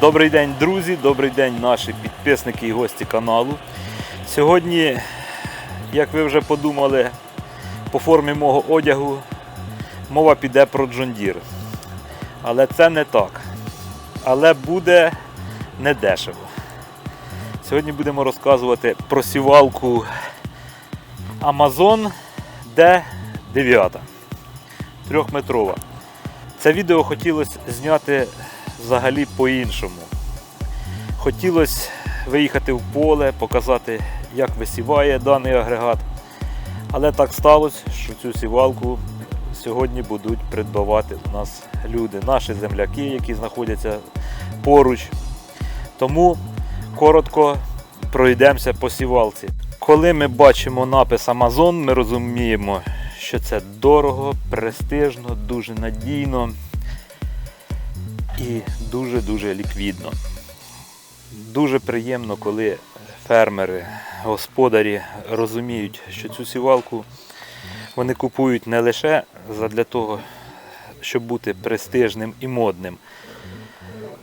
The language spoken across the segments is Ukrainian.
Добрий день, друзі, добрий день, наші підписники і гості каналу. Сьогодні, як ви вже подумали, по формі мого одягу мова піде про Джондір. Але це не так. Але буде не дешево. Сьогодні будемо розказувати про сівалку Amazon D9. Трьохметрова. Це відео хотілося зняти взагалі по-іншому. Хотілося виїхати в поле, показати, як висіває даний агрегат. Але так сталося, що цю сівалку сьогодні будуть придбавати у нас люди, наші земляки, які знаходяться поруч. Тому коротко пройдемося по сівалці. Коли ми бачимо напис Amazon, ми розуміємо, що це дорого, престижно, дуже надійно і дуже-дуже ліквідно. Дуже приємно, коли фермери, господарі розуміють, що цю сівалку вони купують не лише для того, щоб бути престижним і модним.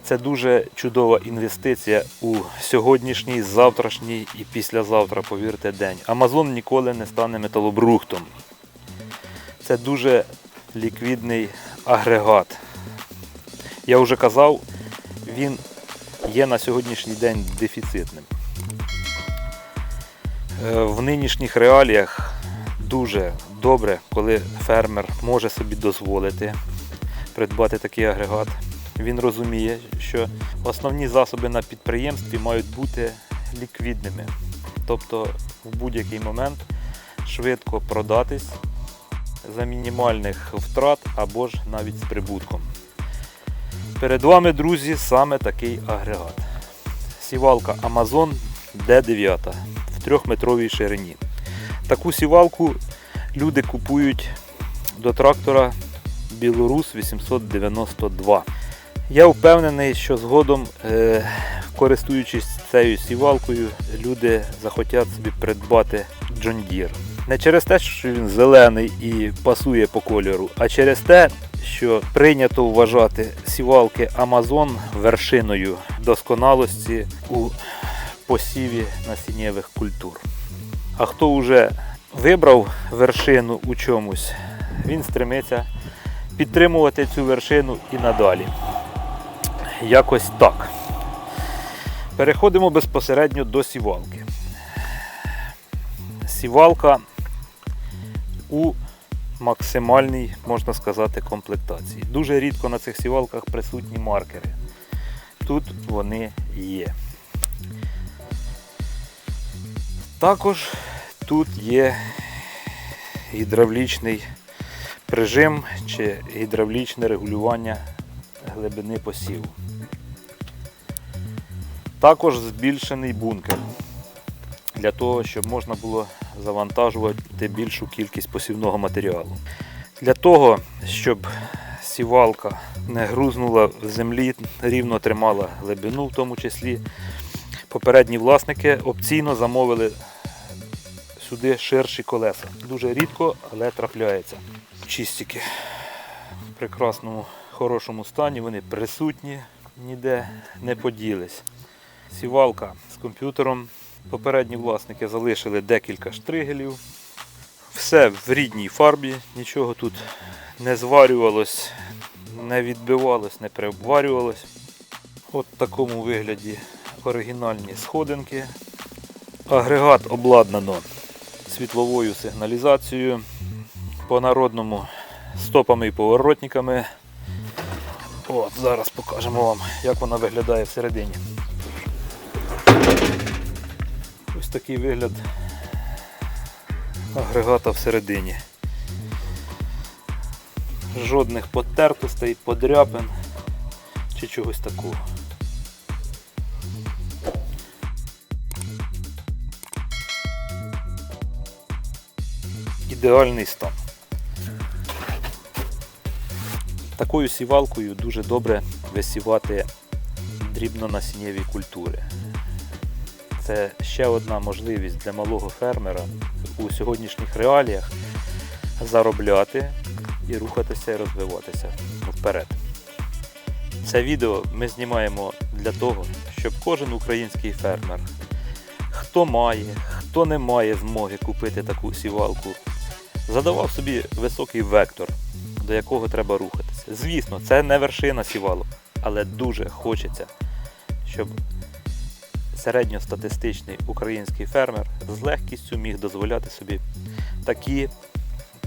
Це дуже чудова інвестиція у сьогоднішній, завтрашній і післязавтра, повірте, день. Амазон ніколи не стане металобрухтом. Це дуже ліквідний агрегат. Я вже казав, він є на сьогоднішній день дефіцитним. Е, В нинішніх реаліях дуже добре, коли фермер може собі дозволити придбати такий агрегат. Він розуміє, що основні засоби на підприємстві мають бути ліквідними. Тобто в будь-який момент швидко продатись за мінімальних втрат або ж навіть з прибутком. Перед вами, друзі, саме такий агрегат. Сівалка Amazon D9 в 3-метровій ширині. Таку сівалку люди купують до трактора Білорус 892. Я впевнений, що згодом, е, користуючись цією сівалкою, люди захотять собі придбати John Deere. Не через те, що він зелений і пасує по кольору, а через те, що прийнято вважати сівалки Amazon вершиною досконалості у посіві насіннєвих культур. А хто вже вибрав вершину у чомусь, він стремиться підтримувати цю вершину і надалі. Якось так. Переходимо безпосередньо до сівалки. Сівалка у максимальній, можна сказати, комплектації. Дуже рідко на цих сівалках присутні маркери. Тут вони є. Також тут є гідравлічний прижим чи гідравлічне регулювання глибини посіву. Також збільшений бункер для того, щоб можна було завантажувати більшу кількість посівного матеріалу. Для того, щоб сівалка не грузнула в землі, рівно тримала глибину в тому числі, попередні власники опційно замовили сюди ширші колеса. Дуже рідко, але трапляється. Чистики в прекрасному, хорошому стані, вони присутні, ніде не поділись. Сівалка з комп'ютером. Попередні власники залишили декілька штригелів. Все в рідній фарбі, нічого тут не зварювалось, не відбивалось, не переварювалось. От в такому вигляді оригінальні сходинки. Агрегат обладнано світловою сигналізацією, по народному стопами і поворотниками. От, Зараз покажемо вам, як вона виглядає всередині. Такий вигляд агрегата всередині. Жодних потертостей, подряпин чи чогось такого. Ідеальний стан. Такою сівалкою дуже добре висівати дрібнонасіннєві культури. Це ще одна можливість для малого фермера у сьогоднішніх реаліях заробляти і рухатися і розвиватися вперед. Це відео ми знімаємо для того, щоб кожен український фермер, хто має, хто не має змоги купити таку сівалку, задавав собі високий вектор, до якого треба рухатися. Звісно, це не вершина сівалок, але дуже хочеться, щоб середньостатистичний український фермер з легкістю міг дозволяти собі такі,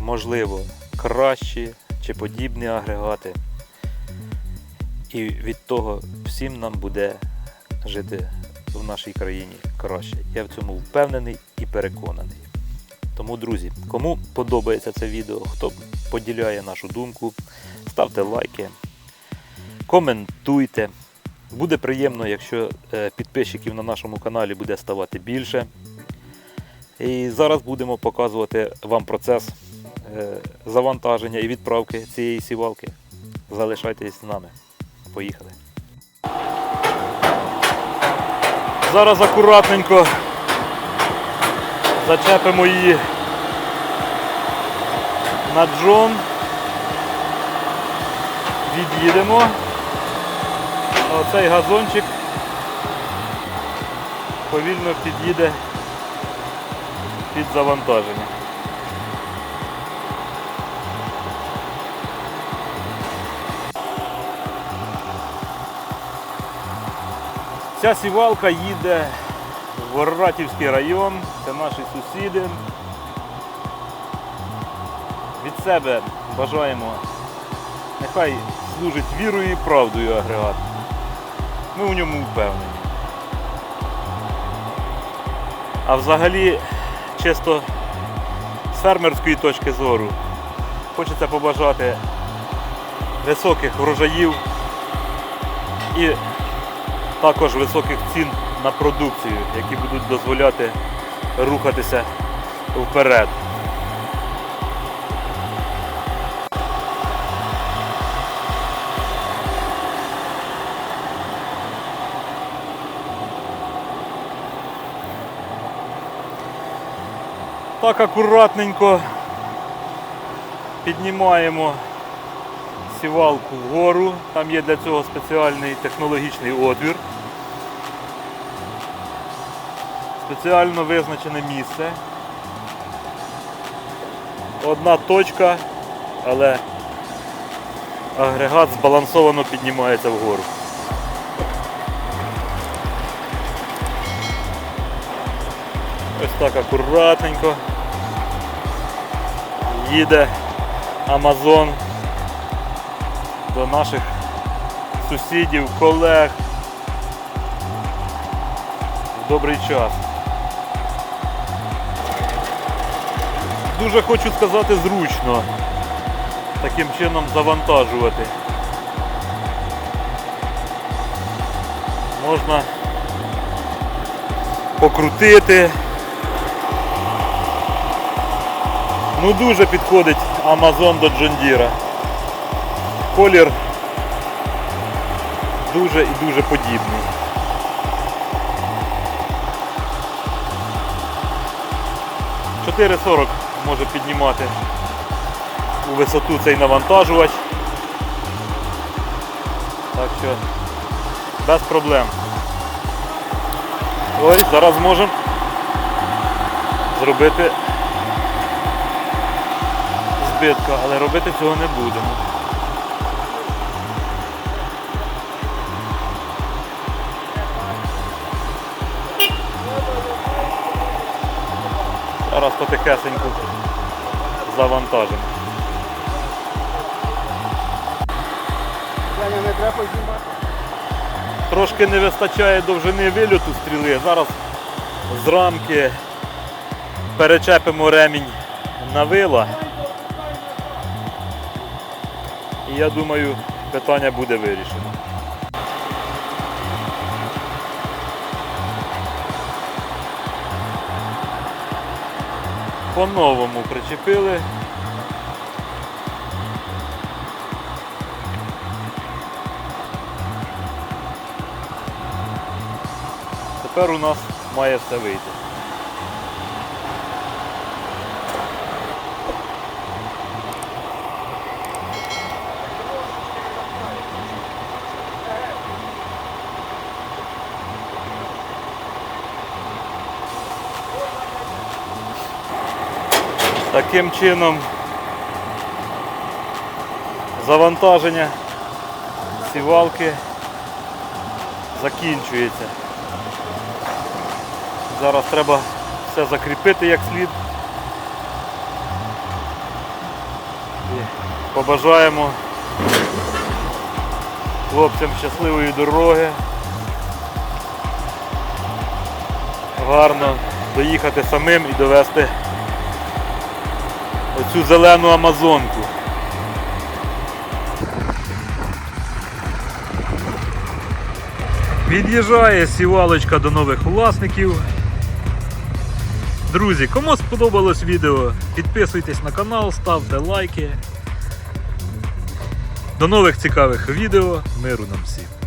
можливо, кращі чи подібні агрегати. І від того всім нам буде жити в нашій країні краще. Я в цьому впевнений і переконаний. Тому, друзі, кому подобається це відео, хто поділяє нашу думку, ставте лайки, коментуйте. Буде приємно, якщо е, підписчиків на нашому каналі буде ставати більше. І зараз будемо показувати вам процес е, завантаження і відправки цієї сівалки. Залишайтесь з нами. Поїхали. Зараз акуратненько зачепимо її на джон. Від'їдемо. Оцей газончик повільно під'їде під завантаження. Ця сівалка їде в Воратівський район, це наші сусіди. Від себе бажаємо, нехай служить вірою і правдою агрегат. Ми у ньому впевнені. А взагалі, чисто з фермерської точки зору, хочеться побажати високих врожаїв і також високих цін на продукцію, які будуть дозволяти рухатися вперед. Так акуратненько піднімаємо сівалку вгору. Там є для цього спеціальний технологічний отвір. Спеціально визначене місце. Одна точка, але агрегат збалансовано піднімається вгору. Ось так акуратненько їде Амазон до наших сусідів, колег в добрий час. Дуже хочу сказати зручно таким чином завантажувати. Можна покрутити. Ну дуже підходить Amazon до Deere. Колір дуже і дуже подібний. «4,40» може піднімати у висоту цей навантажувач. Так що без проблем. Ось зараз можемо зробити збитка, але робити цього не будемо. Зараз потихесеньку завантажимо. Трошки не вистачає довжини вильоту стріли. Зараз з рамки перечепимо ремінь на вила. І я думаю, питання буде вирішено. По-новому причепили. Тепер у нас має все вийти. Таким чином завантаження сівалки закінчується. Зараз треба все закріпити як слід. І побажаємо хлопцям щасливої дороги. Гарно доїхати самим і довести оцю зелену амазонку. Від'їжджає сівалочка до нових власників. Друзі, кому сподобалось відео, підписуйтесь на канал, ставте лайки. До нових цікавих відео. Миру нам всім!